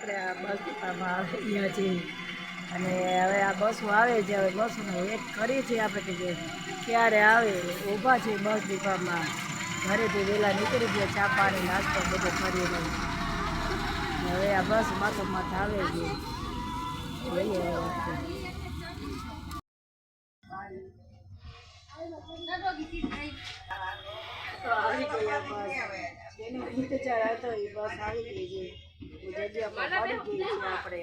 આપણે આ બસ ડિપામાં આવી છીએ અને હવે આ બસો આવે છે, હવે બસોનો વેટ કરીએ છીએ આપણે કે ક્યારે આવે. ઊભા છે બસ ડિપામાં ઘરેથી વહેલા નીકળી ગયા, ચા પાણી, નાસ્તો બધું કરીએ હવે આ બસ માથો માથે આવે છે. તો આવી ગયા બસ. જેનો ઇંતજાર હતો એ બસ આવી ગઈ છે. જગ્યા પર પડી ગઈ છે આપણે.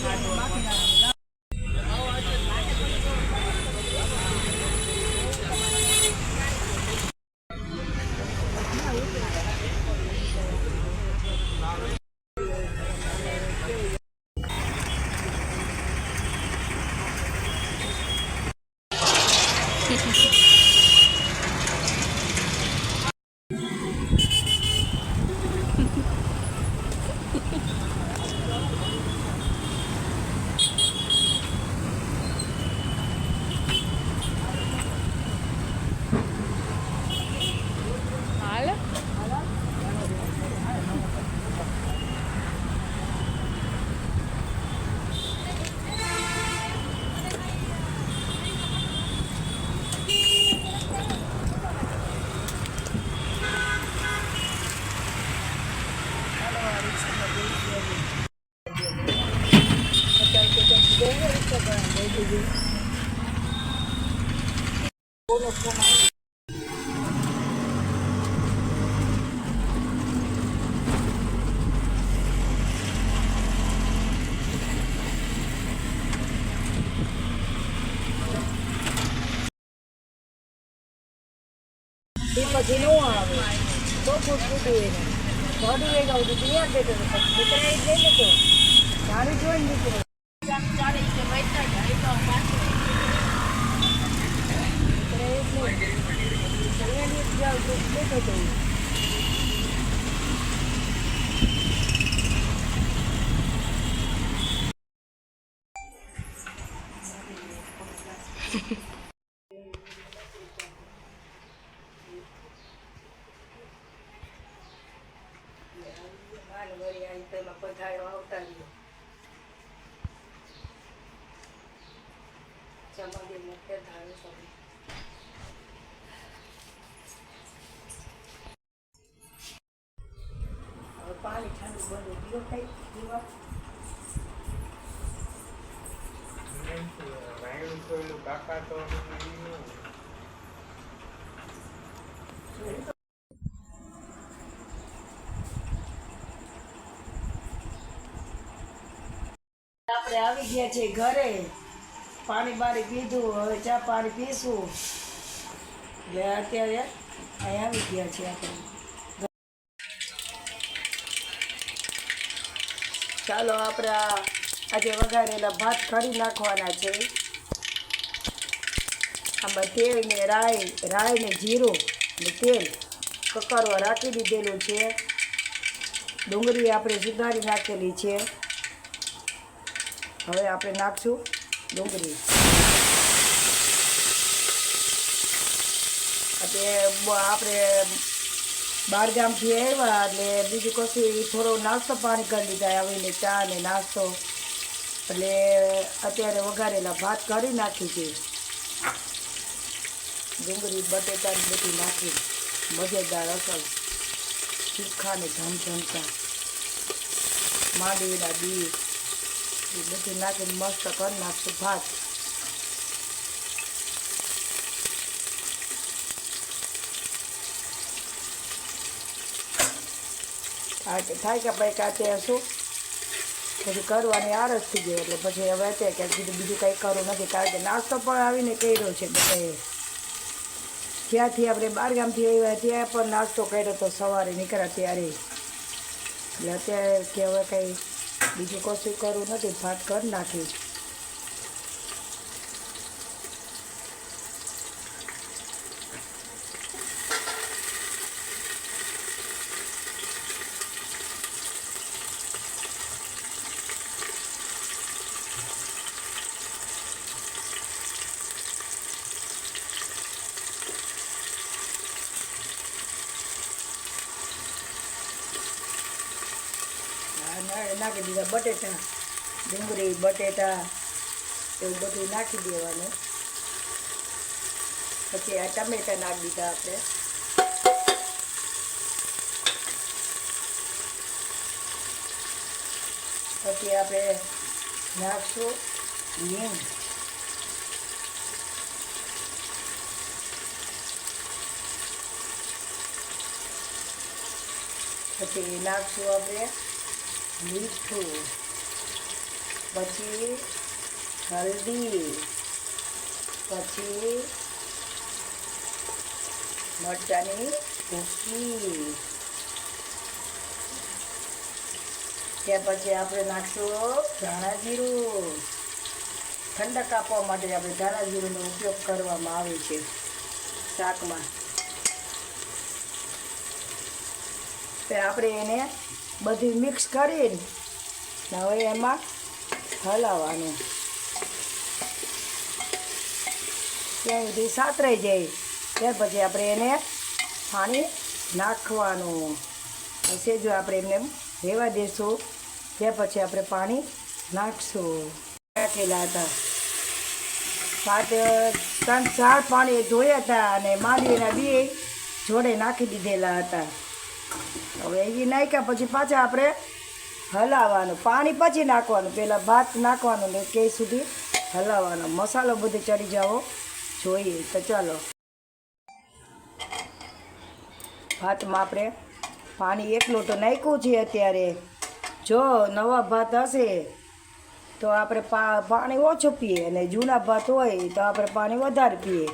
何だ? પછી નો આવે. તો પૂછતું એને થોડું વેગ આવતું તું. યાદ બેઠો હતો દીકરા એ જઈ લેતો સારું જોઈ રહ્યો ચમાડી મૂકે ધારો sobie. પાણી ઠંડુ બધું પીવો કઈ પીવા કાકા તો આપણે આવી ગયા છે ઘરે. પાણી બારી પીધું, હવે ચા પાણી પીશું. એટલે અત્યારે અહીં આવી ગયા છે આપણે. ચાલો આપણે આજે વઘારેલા ભાત ખરી નાખવાના છે. આમાં તેલ ને રાઈ રાઈ ને જીરું ને તેલ કકરવા રાખી દીધેલું છે. ડુંગળી આપણે સુધારી નાખેલી છે. હવે આપણે નાખશું ડુંગળી. આપણે આપણે બહારગામથી આવ્યા એટલે બીજું કશું થોડો નાસ્તો પાણી કરી લીધા આવીને ચા ને નાસ્તો. એટલે અત્યારે વઘારેલા ભાત કરી નાખી છે. ડુંગળી, બટેટા બધું નાખી. મજેદાર અસર સુખા ને ધમધમતા માંડવીના બી. એ બધું નાખીને મસ્ત કરી નાખશું ભાત. આ થાય કે ભાઈ કાંતે શું? પછી કરવાની આળસ થઈ ગઈ એટલે પછી હવે અત્યારે ક્યાંક કીધું બીજું કંઈ કરવું નથી કારણ કે નાસ્તો પણ આવીને કર્યો છે બધાએ. જ્યાંથી આપણે બારગામથી આવ્યા ત્યાં પણ નાસ્તો કર્યો તો સવારે નીકળ્યા ત્યારે. એટલે અત્યારે કે હવે કંઈ બીજું કશું કરવું નથી, ભાત કરી નાખી આ ના- નાખી દીધા, બટેટા, ડુંગળી, બટેટા, એવું બધું નાખી દેવાનું. પછી આ ટમેટા નાખી દીધા આપણે. પછી આપણે નાખશું લીંબ પછી નાખશું આપણે મીઠું, પછી હલ્દી, પછી મરચાની ભૂકી ત્યાર પછી આપણે નાખશું ધાણા જીરું. ઠંડક આપવા માટે આપણે ધાણા જીરુંનો ઉપયોગ કરવામાં આવે છે શાકમાં. આપણે એને બધી મિક્સ કરીને હવે એમાં હલાવવાનું. ત્યાં સુધી સાતરાઈ જાય. ત્યાર પછી આપણે એને પાણી નાખવાનું. હશે જો આપણે એમને રહેવા દઈશું ત્યાર પછી આપણે પાણી નાખશું. નાખેલા હતા. સાત, ત્રણ, ચાર પાણી ધોયા હતા અને માંડવીના બે જોડે નાખી દીધેલા હતા. હવે એ નાખ્યા પછી પાછા આપણે હલાવવાનું. પાણી પછી નાખવાનું. પહેલાં ભાત નાખવાનું ને કે સુધી હલાવવાનો. મસાલો બધો ચડી જવો. જોઈએ તો ચાલો. ભાતમાં આપણે પાણી એકલું તો નાખ્યું છે અત્યારે. જો નવા ભાત હશે તો આપણે પાણી ઓછું પીએ અને જૂના ભાત હોય તો આપણે પાણી વધારે પીએ.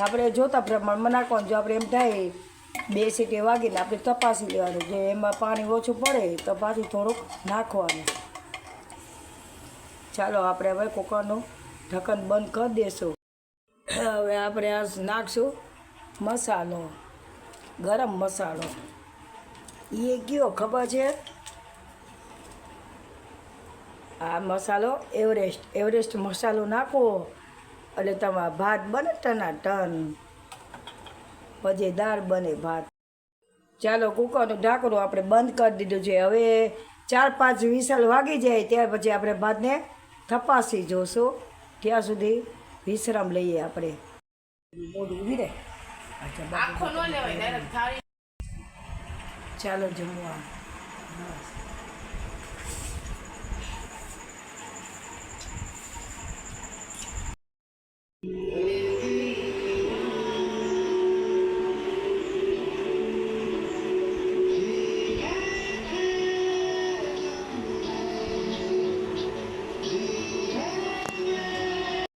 આપણે જોતા પ્રમાણમાં નાખવાનું. જો આપણે એમ થાય બે સીટી વાગીને આપણે તપાસી લેવાનું જો એમાં પાણી ઓછું પડે તો પાછું થોડુંક નાખવાનું. ચાલો આપણે હવે કુકરનું ઢક્કન બંધ કરી દઈશું હવે આપણે આ નાખશું મસાલો, ગરમ મસાલો. એ કયો ખબર છે? આ મસાલો એવરેસ્ટ એવરેસ્ટ મસાલો નાખો. એટલે તમારા ભાત બને ટના ટન મજેદાર બને ભાત. ચાલો કુકરનું ઢાંકણું આપણે બંધ કરી દીધું છે. હવે ચાર પાંચ વિસલ વાગી જાય ત્યાર પછી આપણે ભાતને તપાસી જોશું. ત્યાં સુધી વિશ્રામ લઈએ આપણે. મોઢું ઊભી રહે. અચ્છા ચાલો જમવા બસ.